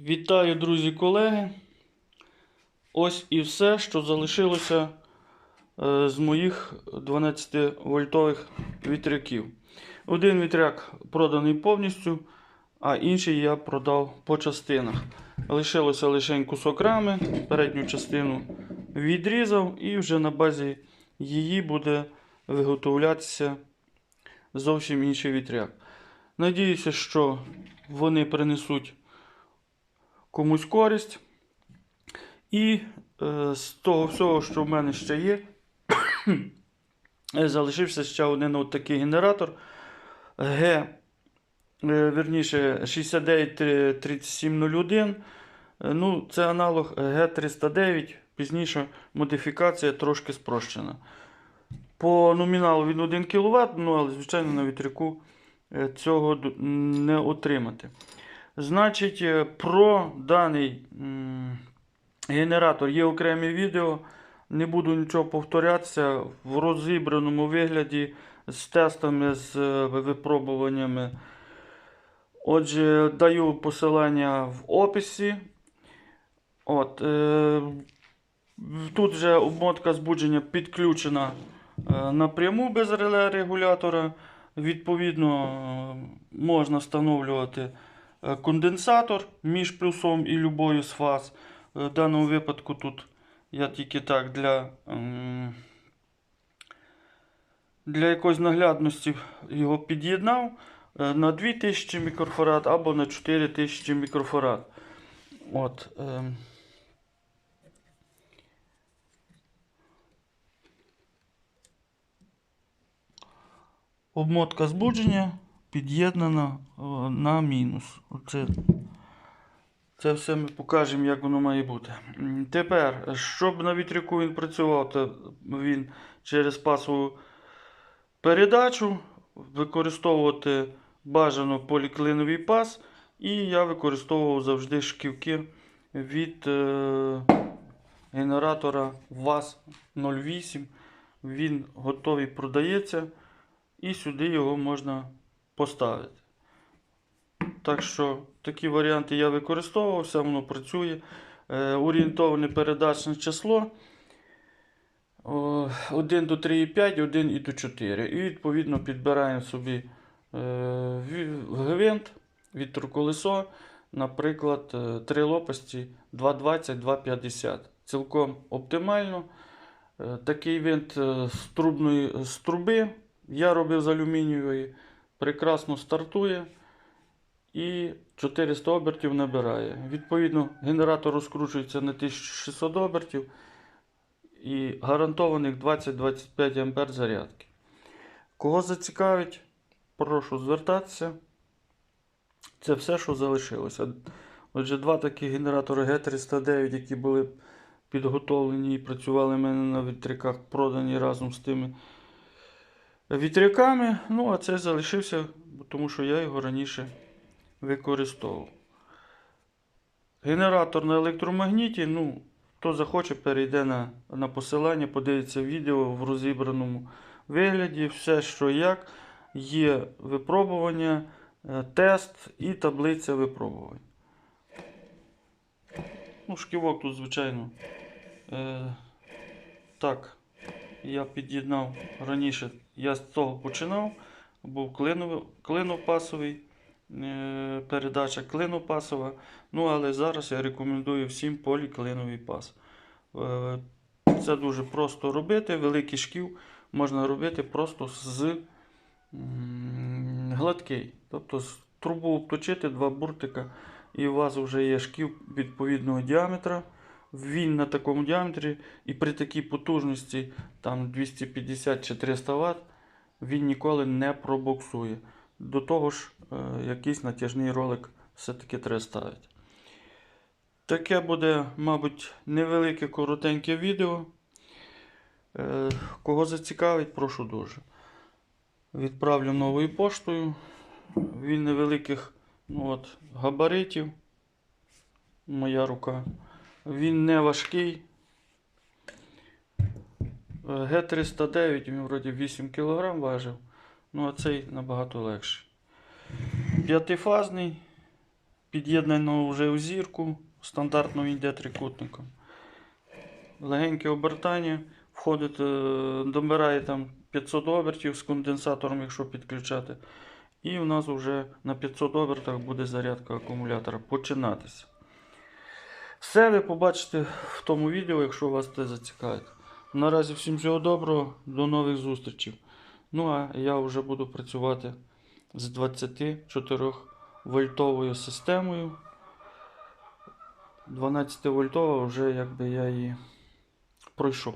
Вітаю, друзі, колеги. Ось і все, що залишилося е, з моїх 12-вольтових вітряків. Один вітряк проданий повністю, а інший я продав по частинах. Лишилося лише кусок рами, передню частину відрізав, і вже на базі її буде виготовлятися зовсім інший вітряк. Надіюся, що вони принесуть комусь користь. І е, з того всього, що в мене ще є, залишився ще один от такий генератор Г, е, верніше 693701. Е, Ну, це аналог Г309, пізніше модифікація трошки спрощена. По номіналу він 1 кВт, ну, але, звичайно, на вітряку е, цього не отримати. Значить, е, про даний генератор є окреме відео. Не буду нічого повторятися в розібраному вигляді з тестами, з е, випробуваннями. Отже, даю посилання в описі. От, е, тут вже обмотка збудження підключена е, напряму без реле регулятора. Відповідно, можна встановлювати конденсатор між плюсом і любою з фаз. Е, В даному випадку тут я тільки так для, ем, для якоїсь наглядності його під'єднав е, на 2000 мікрофарад або на 4000 мікрофарад. От, ем. Обмотка збудження під'єднана е, на мінус. Оце, це все ми покажемо, як воно має бути. Тепер, щоб на вітряку він працював, то він через пасову передачу використовувати бажано поліклиновий пас. І я використовував завжди шківки від е, генератора ВАЗ-08. Він готовий продається. І сюди його можна поставити. Так що такі варіанти я використовував, все воно працює. Е, орієнтоване передачне число. 1 до 3,5, 1 і до 4. І відповідно підбираємо собі е, гвинт, вітроколесо, наприклад, е, три лопасті 2,20, 2,50. Цілком оптимально. Е, Такий винт е, з, трубної, з труби я робив з алюмінієвої. Прекрасно стартує і 400 обертів набирає. Відповідно, генератор розкручується на 1600 обертів і гарантованих 20-25 ампер зарядки. Кого зацікавить, прошу звертатися. Це все, що залишилося. Отже, два такі генератори Г309, які були підготовлені і працювали в мене на вітряках, продані разом з тими вітряками. Ну, а це залишився, тому що я його раніше використовував. Генератор на електромагніті. Ну, хто захоче, перейде на, на посилання, подивиться відео в розібраному вигляді. Все, що як. Є випробування, е, тест і таблиця випробувань. Ну, шківок тут, звичайно. Е, так, я під'єднав раніше, я з того починав. Був клинопасовий е, передача клинопасова. Ну, але зараз я рекомендую всім поліклиновий пас. Е, це дуже просто робити. Великий шків можна робити просто з гладкий. Тобто трубу обточити, два буртика, і у вас вже є шків відповідного діаметра. Він на такому діаметрі і при такій потужності там 250 чи 300 Вт він ніколи не пробуксує. До того ж, е, якийсь натяжний ролик все-таки треба ставити. Таке буде, мабуть, невелике коротеньке відео. Е, Кого зацікавить, прошу дуже. Відправлю новою поштою. Він невеликих ну от, габаритів. Моя рука. Він не важкий. Е, Г309, він вроді 8 кг важив. Ну а цей набагато легший. П'ятифазний. під'єднано вже у зірку, стандартно йде трикутником. Легеньке обертання, входить, е, добирає там 500 обертів з конденсатором, якщо підключати. І у нас вже на 500 обертах буде зарядка акумулятора починатися. Все ви побачите в тому відео, якщо вас це зацікавить. Наразі всім всього доброго, до нових зустрічей. Ну а я вже буду працювати з 24 вольтовою системою. 12 вольтова вже якби я її пройшов.